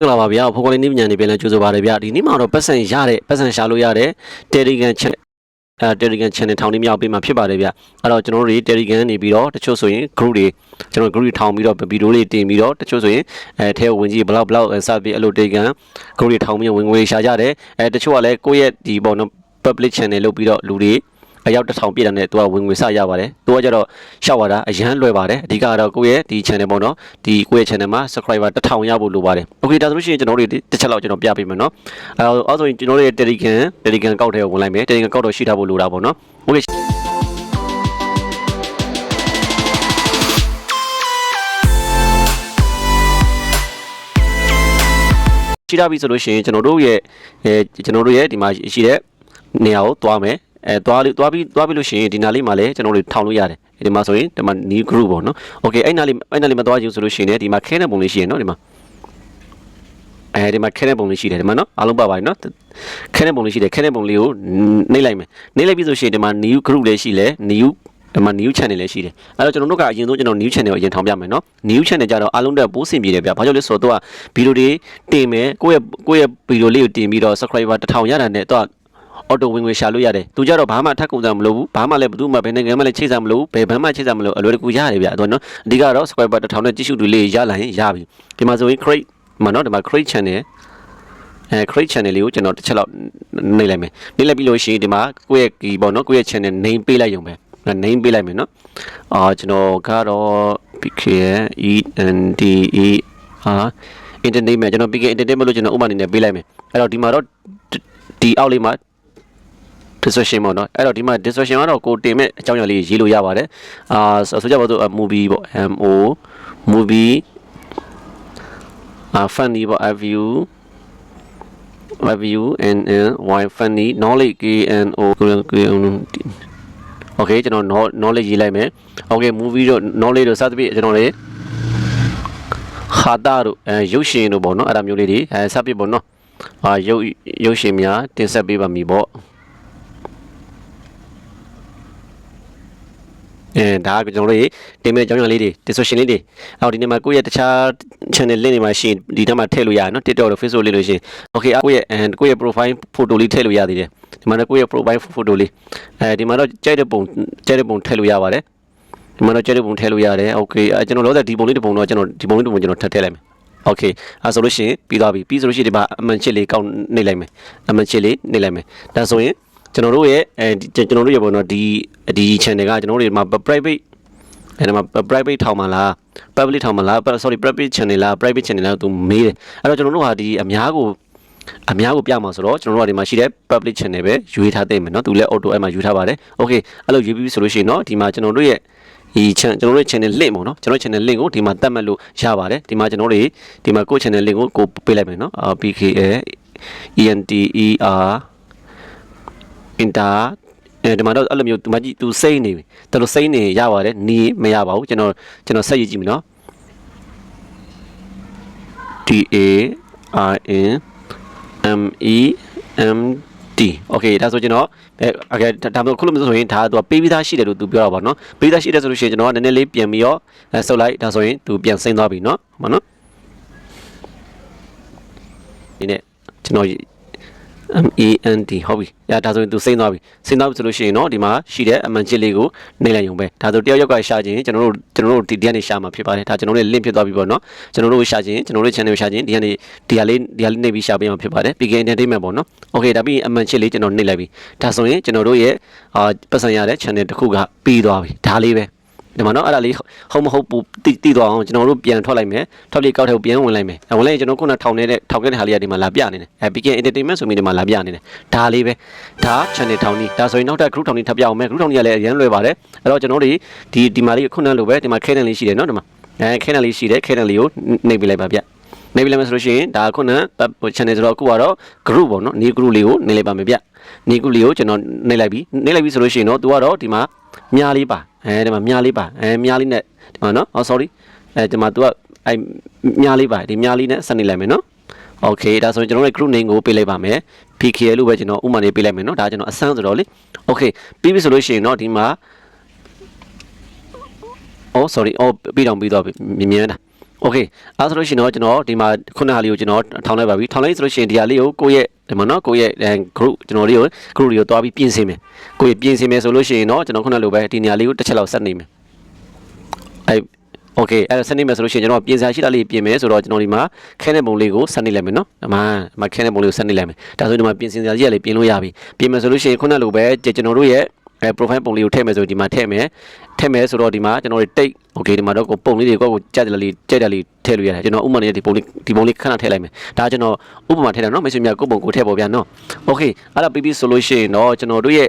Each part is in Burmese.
မင်္ဂလာပါဗျာဖိုကလေးနေပညာနေပြန်လဲကြိုဆိုပါရဗျာဒီနေ့မှာတော့ပတ်စံရတဲ့ပတ်စံရှာလို့ရတဲ့ Telegram channel အဲ Telegram channel ထောင်နေမြောက်ပေးမှာဖြစ်ပါတယ်ဗျာအဲ့တော့ကျွန်တော်တို့တွေ Telegram နေပြီးတော့တချို့ဆိုရင် group တွေကျွန်တော် group တွေထောင်ပြီးတော့ဗီဒီယိုလေးတင်ပြီးတော့တချို့ဆိုရင်အဲထဲဝင်ကြည့်ဘလောက်ဘလောက်စပြီးအဲ့လို Telegram group တွေထောင်ပြီးဝင်ငွေရှာကြတယ်အဲတချို့ကလည်းကိုယ့်ရဲ့ဒီပေါ့နော် public channel လုပ်ပြီးတော့လူတွေ အယောက်တစ်ထောင်ပြည့်တာနဲ့သူကဝင်ငွေစရပါတယ်သူကကြတော့ရှောက်ရတာအရန်လွယ်ပါတယ်အဓိကတော့ကိုယ့်ရဲ့ဒီ channel ပေါ့နော်ဒီကိုယ့်ရဲ့ channel မှာ subscriber တစ်ထောင်ရဖို့လိုပါတယ် okay ဒါဆိုလို့ရှိရင်ကျွန်တော်တို့တစ်ချက်လောက်ကျွန်တော်ပြပေးမယ်နော်အဲတော့ဆိုရင်ကျွန်တော်တို့ရဲ့ Telegram Telegram ကောက်ထဲကိုဝင်လိုက်မယ် Telegram ကောက်တော့ရှိထားဖို့လိုတာပေါ့နော် okay ရှိတာပြီဆိုလို့ရှိရင်ကျွန်တော်တို့ရဲ့အဲကျွန်တော်တို့ရဲ့ဒီမှာရှိတဲ့နေရာကိုသွားမယ် အဲသွားလို့သွားပြီးသွားပြီးလို့ရှိရင်ဒီနားလေးမှာလည်းကျွန်တော်တို့ထောင်လို့ရတယ်ဒီမှာဆိုရင်ဒီမှာ new group ပေါ့နော် okay အဲ့နားလေးအဲ့နားလေးမှာသွားယူဆိုလို့ရှိရင်ဒီမှာခဲတဲ့ပုံလေးရှိရနော်ဒီမှာအဲဒီမှာခဲတဲ့ပုံလေးရှိတယ်ဒီမှာနော်အားလုံးပါပါတယ်နော်ခဲတဲ့ပုံလေးရှိတယ်ခဲတဲ့ပုံလေးကိုနှိပ်လိုက်မယ်နှိပ်လိုက်ပြီးဆိုရှင်ဒီမှာ new group လည်းရှိလဲ new ဒီမှာ new channel လည်းရှိတယ်အဲ့တော့ကျွန်တော်တို့ကအရင်ဆုံးကျွန်တော် new channel ကိုအရင်ထောင်ပြမယ်နော် new channel ကြတော့အားလုံးတက်ပိုးစင်ပြေတယ်ဗျာဘာကြောင့်လဲဆိုတော့သူကဗီဒီယိုတွေတင်မယ်ကိုယ့်ရဲ့ကိုယ့်ရဲ့ဗီဒီယိုလေးကိုတင်ပြီးတော့ subscriber 1000ရတာနဲ့သူက အော်တိုဝင်ငွေရှာလို့ရတယ်သူကြတော့ဘာမှထပ်ကုန်စံမလို့ဘူးဘာမှလည်းဘယ်သူမှဘယ်နိုင်ငံမှလည်းချိတ်စံမလို့ဘူးဘယ်ဘန်းမှချိတ်စံမလို့အလွယ်တကူရတယ်ဗျာသူကနော်အဓိကတော့ subscriber 1000နဲ့ကြည့်ရှုသူလေးရလာရင်ရပြီဒီမှာဆိုရင် crate မှာနော်ဒီမှာ crate channel အဲ create channel လေးကိုကျွန်တော်တစ်ချက်လောက်နှိပ်လိုက်မယ်နှိပ်လိုက်ပြီးလို့ရှိရင်ဒီမှာကိုယ့်ရဲ့ဒီပေါ့နော်ကိုယ့်ရဲ့ channel name ပေးလိုက်ရုံပဲ name ပေးလိုက်မယ်နော်အာကျွန်တော်ကတော့ PK E N D E R entertainment ကျွန်တော် PK entertainment လို့ကျွန်တော်ဥပမာအနေနဲ့ပေးလိုက်မယ်အဲ့တော့ဒီမှာတော့ဒီအောက်လေးမှာ description ပေါ့နော်အဲ့တော့ဒီမှာ description ကတော့ကိုတင်မဲ့အကြောင်းအရာလေးရေးလို့ရပါတယ်အာဆိုကြပါစို့ movie ပေါ့ M O movie အာ funny ပေါ့ F U review and uh, why funny knowledge k n o k n okay ကျွန်တော် knowledge ရေးလိုက်မယ် okay movie တော့ knowledge တော့စသဖြင့်ကျွန်တော်လည်းခါတာတို့အဲရုပ်ရှင်တို့ပေါ့နော်အဲ့ဒါမျိုးလေးတွေအဲစသဖြင့်ပေါ့နော်အာရုပ်ရုပ်ရှင်များတင်ဆက်ပေးပါမည်ပေါ့ အဲဒါကကျွန်တော်တို့တင်မဲ့အကြောင်းအရာလေးတွေ discussion လေးတွေအော်ဒီနေ့မှာကိုယ့်ရဲ့တခြား channel link တွေမှာရှိရင်ဒီထဲမှာထည့်လို့ရတယ်နော် TikTok တို့ Facebook လေးလို့ရှိရင် okay ကိုယ့်ရဲ့အဲကိုယ့်ရဲ့ profile photo လေးထည့်လို့ရသေးတယ်ဒီမှာတော့ကိုယ့်ရဲ့ profile photo လေးအဲဒီမှာတော့ကြိုက်တဲ့ပုံကြိုက်တဲ့ပုံထည့်လို့ရပါတယ်ဒီမှာတော့ကြိုက်တဲ့ပုံထည့်လို့ရတယ် okay အဲကျွန်တော်လောဆယ်ဒီပုံလေးတစ်ပုံတော့ကျွန်တော်ဒီပုံလေးတစ်ပုံကျွန်တော်ထပ်ထည့်လိုက်မယ် okay အဲဆိုလို့ရှိရင်ပြီးသွားပြီပြီးဆိုလို့ရှိရင်ဒီမှာအမှန်ချစ်လေးကောက်နှိပ်လိုက်မယ်အမှန်ချစ်လေးနှိပ်လိုက်မယ်ဒါဆိုရင် ကျွန်တော်တို့ရဲ့အဲဒီကျွန်တော်တို့ရဲ့ပေါ့နော်ဒီဒီ channel ကကျွန်တော်တို့ဒီမှာ private အဲ့ဒါမှာ private ထောင်မှာလား public ထောင်မှာလား sorry private channel လား private channel လားသူမေးတယ်အဲ့တော့ကျွန်တော်တို့ဟာဒီအများကိုအများကိုပြမှာဆိုတော့ကျွန်တော်တို့ကဒီမှာရှိတဲ့ public channel ပဲရွေးထားသိမယ်เนาะသူလည်း auto အဲ့မှာရွေးထားပါတယ် okay အဲ့လိုရွေးပြီးဆိုလို့ရှိရင်เนาะဒီမှာကျွန်တော်တို့ရဲ့ဒီ channel ကျွန်တော်တို့ channel link ပေါ့နော်ကျွန်တော် channel link ကိုဒီမှာတတ်မှတ်လို့ရပါတယ်ဒီမှာကျွန်တော်တို့ဒီမှာကိုယ့် channel link ကိုကိုပေးလိုက်မယ်เนาะ PKA ENTER inter အဲဒီမှာတော့အဲ့လိုမျိုးဒီမှာကြည့် तू စိမ့်နေပြီတော်တော်စိမ့်နေရပါတယ်နီးမရပါဘူးကျွန်တော်ကျွန်တော်ဆက်ရေးကြည့်မယ်နော် D A R N M E M D okay ဒါဆိုကျွန်တော်အဲ okay ဒါမှမဟုတ်ခုလို့မဆိုရင်ဒါသူကပေးပြီးသားရှိတယ်လို့သူပြောတာပါနော်ပေးပြီးသားရှိတယ်ဆိုလို့ရှိရင်ကျွန်တော်ကနည်းနည်းလေးပြန်ပြီးတော့အဲဆုပ်လိုက်ဒါဆိုရင်သူပြန်စိမ့်သွားပြီနော်ဟုတ်ပါနော်ဒီနေ့ကျွန်တော် M E N D ဟုတ်ပြီ။အဲဒါဆိုရင်သူစိမ့်သွားပြီ။စိမ့်သွားပြီဆိုလို့ရှိရင်တော့ဒီမှာရှိတဲ့အမှန်ချစ်လေးကိုနှိပ်လိုက်ရုံပဲ။ဒါဆိုတယောက်ယောက်ကရှာခြင်းကျွန်တော်တို့ကျွန်တော်တို့ဒီဒီကနေရှာမှာဖြစ်ပါတယ်။ဒါကျွန်တော်တို့ link ဖြစ်သွားပြီပေါ့နော်။ကျွန်တော်တို့ရှာခြင်းကျွန်တော်တို့ channel ကိုရှာခြင်းဒီကနေဒီဟာလေးဒီဟာလေးနှိပ်ပြီးရှာပေးမှာဖြစ်ပါတယ်။ PK Entertainment ပေါ့နော်။ Okay ဒါပြီးအမှန်ချစ်လေးကျွန်တော်နှိပ်လိုက်ပြီ။ဒါဆိုရင်ကျွန်တော်တို့ရဲ့အာပတ်စံရတဲ့ channel တစ်ခုကပြီးသွားပြီ။ဒါလေးပဲ။ ဒီမှာနော်အဲ့ဒါလေးဟုတ်မဟုတ်ပူတိတိသွားအောင်ကျွန်တော်တို့ပြန်ထွက်လိုက်မယ်ထွက်ပြီးကောက်ထဲကိုပြန်ဝင်လိုက်မယ်ဝင်လိုက်ရင်ကျွန်တော်ခုနထောင်နေတဲ့ထောင်ခဲ့တဲ့ဟာလေးကဒီမှာလာပြနေတယ်အဲ PK Entertainment ဆိုပြီးဒီမှာလာပြနေတယ်ဒါလေးပဲဒါ channel ထောင်ကြီးဒါဆိုရင်နောက်ထပ် group ထောင်ကြီးထပ်ပြအောင်မယ် group ထောင်ကြီးကလည်းအရင်လွယ်ပါတယ်အဲ့တော့ကျွန်တော်တို့ဒီဒီမှာလေးခုနလိုပဲဒီမှာခဲတန်လေးရှိတယ်နော်ဒီမှာအဲခဲတန်လေးရှိတယ်ခဲတန်လေးကိုနှိပ်ပေးလိုက်ပါဗျနေပြီလည်းမဆိုလို့ရှိရင်ဒါခုန channel ဆိုတော့အခုကတော့ group ပေါ့နော် new group လေးကိုနေလိုက်ပါမယ်ဗျနေ group လေးကိုကျွန်တော်နေလိုက်ပြီနေလိုက်ပြီဆိုလို့ရှိရင်တော့ तू ကတော့ဒီမှာမြားလေးပါ အဲဒီမှာမြားလေးပါအဲမြားလေးနဲ့ဒီမှာနော်ဟော sorry အဲဒီမှာ तू ကအဲမြားလေးပါဒီမြားလေးနဲ့ဆက်နေလိုက်မယ်နော် okay ဒါဆိုရင်ကျွန်တော်တို့ group name ကိုပေးလိုက်ပါမယ် PKL လို့ပဲကျွန်တော်ဥမာလေးပေးလိုက်မယ်နော်ဒါကျွန်တော်အဆန်းဆိုတော့လေ okay ပြီးပြီဆိုလို့ရှိရင်တော့ဒီမှာ oh sorry oh ပြီးတော့ပြီးတော့မြင်မြင်တာ โอเคအဲဆိုလို့ရှိရင်တော့ကျွန်တော်ဒီမှာခုနဟာလေးကိုကျွန်တော်ထောင်းလိုက်ပါပြီထောင်းလိုက်ဆိုလို့ရှိရင်ဒီဟာလေးကိုကိုယ့်ရဲ့ဒီမှာနော်ကိုယ့်ရဲ့ group ကျွန်တော်လေးကို group တွေကိုတွားပြီးပြင်ဆင်မယ်ကိုယ့်ရဲ့ပြင်ဆင်မယ်ဆိုလို့ရှိရင်တော့ကျွန်တော်ခုနလိုပဲဒီနေရာလေးကိုတစ်ချက်လောက်ဆက်နေမယ်အဲโอเคအဲ့ဒါဆက်နေမယ်ဆိုလို့ရှိရင်ကျွန်တော်ပြင်စာရှိတာလေးပြင်မယ်ဆိုတော့ကျွန်တော်ဒီမှာခဲတဲ့ပုံလေးကိုဆက်နေလိုက်မယ်နော်ဒီမှာဒီမှာခဲတဲ့ပုံလေးကိုဆက်နေလိုက်မယ်ဒါဆိုရင်ဒီမှာပြင်ဆင်စာကြီးကလေးပြင်လို့ရပြီပြင်မယ်ဆိုလို့ရှိရင်ခုနလိုပဲကျွန်တော်တို့ရဲ့ အဲ profile ပုံလေးကိုထည့်မယ်ဆိုဒီမှာထည့်မယ်ထည့်မယ်ဆိုတော့ဒီမှာကျွန်တော်တို့တိတ် okay ဒီမှာတော့ကိုပုံလေးတွေကိုကိုကြက်တယ်လေးကြက်တယ်လေးထည့်လို့ရတယ်ကျွန်တော်ဥပမာနဲ့ဒီပုံလေးဒီပုံလေးခဏထည့်လိုက်မယ်ဒါကျွန်တော်ဥပမာထည့်တယ်နော်မိတ်ဆွေများကိုပုံကိုထည့်ပေါ်ဗျာနော် okay အဲ့ဒါပြီးပြီဆိုလို့ရှိရင်တော့ကျွန်တော်တို့ရဲ့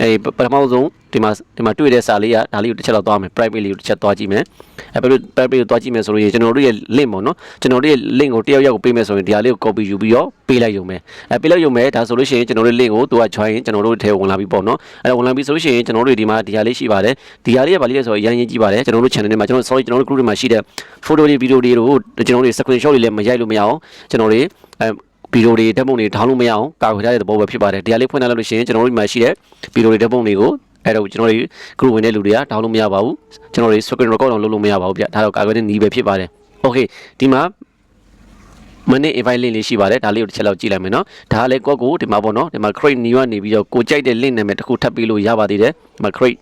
အဲပထမဆုံးဒီမှာဒီမှာတွေ့တဲ့စာလေးကဒါလေးကိုတစ်ချက်တော့သွားမယ် private လေးကိုတစ်ချက်သွားကြည့်မယ်အဲ private private ကိုသွားကြည့်မယ်ဆိုလို့ကျွန်တော်တို့ရဲ့ link ပေါ့နော်ကျွန်တော်တို့ရဲ့ link ကိုတယောက်ယောက်ကိုပေးမယ်ဆိုရင်ဒီဟာလေးကို copy ယူပြီးတော့ပေးလိုက်ရုံပဲအဲပေးလိုက်ရုံပဲဒါဆိုလို့ရှိရင်ကျွန်တော်တို့ link ကိုသူက join ကျွန်တော်တို့ထဲဝင်လာပြီပေါ့နော်အဲဝင်လာပြီဆိုလို့ရှိရင်ကျွန်တော်တို့ဒီမှာဒီဟာလေးရှိပါတယ်ဒီဟာလေးကဘာလေးလဲဆိုတော့အရင်ရင်ကြည့်ပါတယ်ကျွန်တော်တို့ channel ထဲမှာကျွန်တော် sorry ကျွန်တော်တို့ group ထဲမှာရှိတဲ့ photo တွေ video တွေကိုကျွန်တော်တို့ screenshot တွေလည်းမရိုက်လို့မရအောင်ကျွန်တော်တို့အဲ ဗီဒီယိုတွေဓာတ်ပုံတွေထောင်းလို့မရအောင်ကာကွယ်ထားတဲ့သဘောပဲဖြစ်ပါတယ်ဒီဟာလေးဖွင့်လိုက်လို့ရှိရင်ကျွန်တော်တို့ဒီမှာရှိတဲ့ဗီဒီယိုတွေဓာတ်ပုံတွေကိုအဲ့တော့ကျွန်တော်တို့ group ဝင်တဲ့လူတွေကဒေါင်းလို့မရပါဘူးကျွန်တော်တို့ screen record အောင်လုပ်လို့မရပါဘူးဗျဒါတော့ကာကွယ်တဲ့နည်းပဲဖြစ်ပါတယ် okay ဒီမှာမနေ့ invite link လေးရှိပါတယ်ဒါလေးကိုတစ်ချက်လောက်ကြည့်လိုက်မယ်နော်ဒါကလည်းကိုယ့်ကိုဒီမှာပေါ့နော်ဒီမှာ create new ကနေပြီးတော့ကိုကြိုက်တဲ့ link နာမည်တစ်ခုထပ်ပေးလို့ရပါသေးတယ်ဒီမှာ create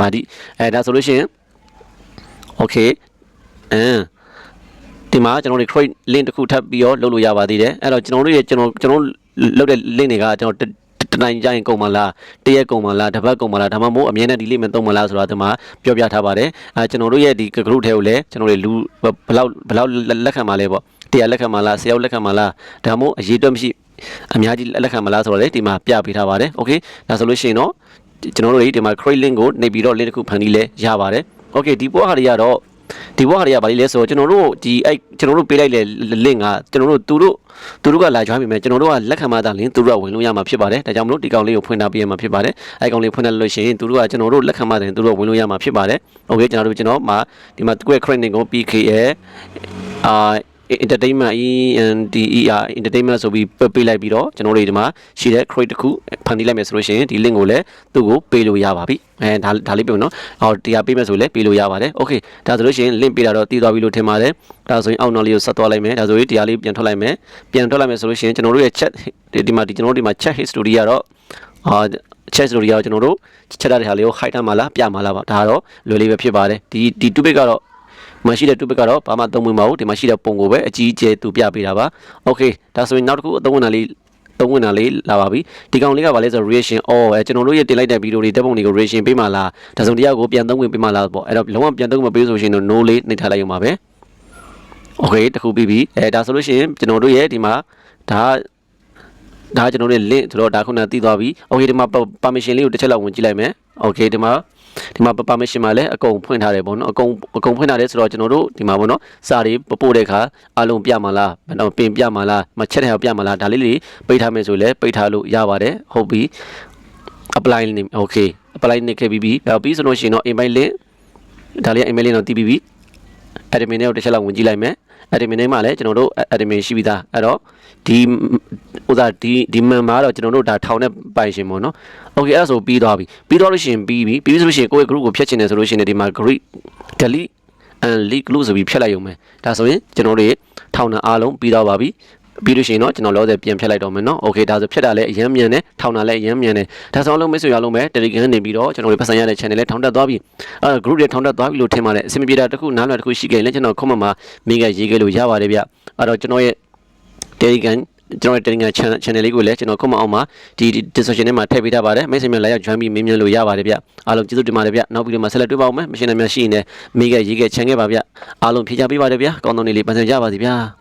မာဒီအဲဒါဆိုလို့ရှိရင် okay အမ် ဒီမှာကျွန်တော်တို့ create link တစ်ခုထပ်ပြီးတော့လုပ်လို့ရပါသေးတယ်အဲ့တော့ကျွန်တော်တို့ရဲ့ကျွန်တော်ကျွန်တော်လုပ်တဲ့ link တွေကကျွန်တော်တတိုင်းကြရင်ကုန်မလားတရက်ကုန်မလားတစ်ပတ်ကုန်မလားဒါမှမဟုတ်အမြဲတမ်းဒီ link မသုံးမလားဆိုတာဒီမှာပြောပြထားပါတယ်အဲကျွန်တော်တို့ရဲ့ဒီ group ထဲကိုလည်းကျွန်တော်တို့လူဘလောက်ဘလောက်လက်ခံမှာလဲပေါ့တရားလက်ခံမှာလားဆရာလက်ခံမှာလားဒါမှမဟုတ်အရေးတွက်မရှိအများကြီးလက်ခံမှာလားဆိုတော့လေဒီမှာပြပေးထားပါတယ်โอเคဒါဆိုလို့ရှိရင်တော့ကျွန်တော်တို့ဒီမှာ create link ကိုနေပြီးတော့ link တစ်ခုဖန်တီးလဲရပါတယ်โอเคဒီပေါ်ဟာတွေကတော့ ဒီဘဝတွေကဘာလဲလဲဆိုတော့ကျွန်တော်တို့ဒီအဲ့ကျွန်တော်တို့ပေးလိုက်တဲ့ link ကကျွန်တော်တို့သူတို့သူတို့ကလာ join ပြီမယ်ကျွန်တော်တို့ကလက်ခံမှသာလင်းသူတို့ကဝင်လို့ရမှာဖြစ်ပါတယ်ဒါကြောင့်မလို့ဒီကောင်လေးကိုဖွင့်ထားပေးရမှာဖြစ်ပါတယ်အဲ့ကောင်လေးဖွင့်ထားလို့ရှိရင်သူတို့ကကျွန်တော်တို့လက်ခံမှသာလင်းသူတို့ဝင်လို့ရမှာဖြစ်ပါတယ်โอเคကျွန်တော်တို့ကျွန်တော်မှာဒီမှာ Square Credit ကို PKA အာ entertainment ENDER entertainment ဆိုပြီးပေးလိုက်ပြီးတော့ကျွန်တော်တို့ဒီမှာရှိတဲ့ crate တစ်ခုဖန်တီးလိုက်မယ်ဆိုလို့ရှိရင်ဒီ link ကိုလည်းသူ့ကိုပေးလို့ရပါပြီအဲဒါဒါလေးပြောနော်ဟောတရားပေးမယ်ဆိုလည်းပေးလို့ရပါတယ် okay ဒါဆိုလို့ရှိရင် link ပေးတာတော့တည်သွားပြီလို့ထင်ပါတယ်ဒါဆိုရင်အောက်နောက်လေးကိုဆက်သွားလိုက်မယ်ဒါဆိုရင်တရားလေးပြန်ထွက်လိုက်မယ်ပြန်ထွက်လိုက်မယ်ဆိုလို့ရှိရင်ကျွန်တော်တို့ရဲ့ chat ဒီမှာဒီကျွန်တော်တို့ဒီမှာ chat history ကတော့အာ chat history ကတော့ကျွန်တော်တို့ chat တဲ့ဟာလေးကို hide ထားမှာလားပြမှာလားပါဒါကတော့လွယ်လေးပဲဖြစ်ပါတယ်ဒီဒီ topic ကတော့ မရှိတဲ့ topic ကတော့ဘာမှသုံးမပါဘူးဒီမှာရှိတဲ့ပုံကိုပဲအကြီးအကျယ်သူပြပေးတာပါ။ Okay ဒါဆိုရင်နောက်တစ်ခုအသုံးဝင်တာလေးသုံးဝင်တာလေးလာပါပြီဒီကောင်လေးကဘာလဲဆိုတော့ reaction အော်အဲကျွန်တော်တို့ရဲ့တင်လိုက်တဲ့ဗီဒီယိုတွေဓာတ်ပုံတွေကို reaction ပေးမှလားဒါဆိုတရားကိုပြန်သုံးဝင်ပေးမှလားပေါ့အဲ့တော့လုံးဝပြန်သုံးမပေးဆိုရှင်တော့ no လေးနှိပ်ထားလိုက်ရုံပါပဲ Okay တခုပြီးပြီအဲဒါဆိုလို့ရှိရင်ကျွန်တော်တို့ရဲ့ဒီမှာဒါဒါကျွန်တော်တို့ link ဆိုတော့ဒါခုနတည်သွားပြီ Okay ဒီမှာ permission လေးကိုတစ်ချက်လောက်ဝင်ကြည့်လိုက်မယ် Okay ဒီမှာ ဒီမှာ permission မှာလည်းအကုန်ဖွင့်ထားတယ်ပေါ့နော်အကုန်အကုန်ဖွင့်ထားတယ်ဆိုတော့ကျွန်တော်တို့ဒီမှာပေါ့နော်စာတွေပို့တဲ့အခါအလုံးပြမှာလားဘယ်တော့ပင်ပြမှာလားမချက်တဲ့ဟာပြမှာလားဒါလေးတွေပိတ်ထားမယ်ဆိုလည်းပိတ်ထားလို့ရပါတယ်ဟုတ်ပြီ apply name okay apply နေခဲ့ပြီးပြီပြီးဆိုလို့ရှိရင်တော့ email link ဒါလေး email link တော့တည်ပြီးပြီ admin နဲ့တစ်ချက်လောက်ဝင်ကြည့်လိုက်မယ် admin နဲ့မှလည်းကျွန်တော်တို့ admin ရှိပြီးသားအဲ့တော့ဒီ ဥစားဒီဒီမှန်မှာတော့ကျွန်တော်တို့ဒါထောင်တဲ့ပိုင်ရှင်ပေါ့နော်။ Okay အဲ့ဒါဆိုပြီးသွားပြီ။ပြီးသွားလို့ရှိရင်ပြီးပြီ။ပြီးဆိုလို့ရှိရင်ကိုယ့်ရဲ့ group ကိုဖျက်ချင်တယ်ဆိုလို့ရှိရင်ဒီမှာ group delete and leak လို့ဆိုပြီးဖျက်လိုက်ရုံပဲ။ဒါဆိုရင်ကျွန်တော်တို့ထောင်တဲ့အားလုံးပြီးသွားပါပြီ။ပြီးလို့ရှိရင်တော့ကျွန်တော်လောဆယ်ပြန်ဖျက်လိုက်တော့မယ်နော်။ Okay ဒါဆိုဖျက်တာလည်းအရင်မြန်တယ်။ထောင်တာလည်းအရင်မြန်တယ်။ဒါဆိုအောင်လုံးမိတ်ဆွေအားလုံးပဲ Telegram နေပြီးတော့ကျွန်တော်တို့ပတ်စံရတဲ့ channel လေးထောင်တက်သွားပြီ။အဲ group တွေထောင်တက်သွားပြီလို့ထင်ပါတယ်။အဆင်မပြေတာတစ်ခုနားလွယ်တစ်ခုရှိခဲ့ရင်လည်းကျွန်တော် comment မှာမိကရေးခဲ့လို့ရပါတယ်ဗျ။အဲ့တော့ကျွန်တော်ရဲ့ Telegram ကျွန်တော် Telegram channel channel လေးကိုလည်းကျွန်တော်ခုမှအောင်မှာဒီ description ထဲမှာထည့်ပေးထားပါတယ်မိတ်ဆွေများလည်း join ပြီးမင်းမြင်လို့ရပါတယ်ဗျအားလုံးကျေးဇူးတင်ပါတယ်ဗျနောက်ဗီဒီယိုမှာဆက်လက်တွေ့ပါအောင်မယ်မရှင်းနိုင်များရှိရင်လည်းမိကရေးခဲ့ချန်ခဲ့ပါဗျအားလုံးဖြေချပေးပါတယ်ဗျကောင်းသောနေ့လေးပန်းစံကြပါစီဗျာ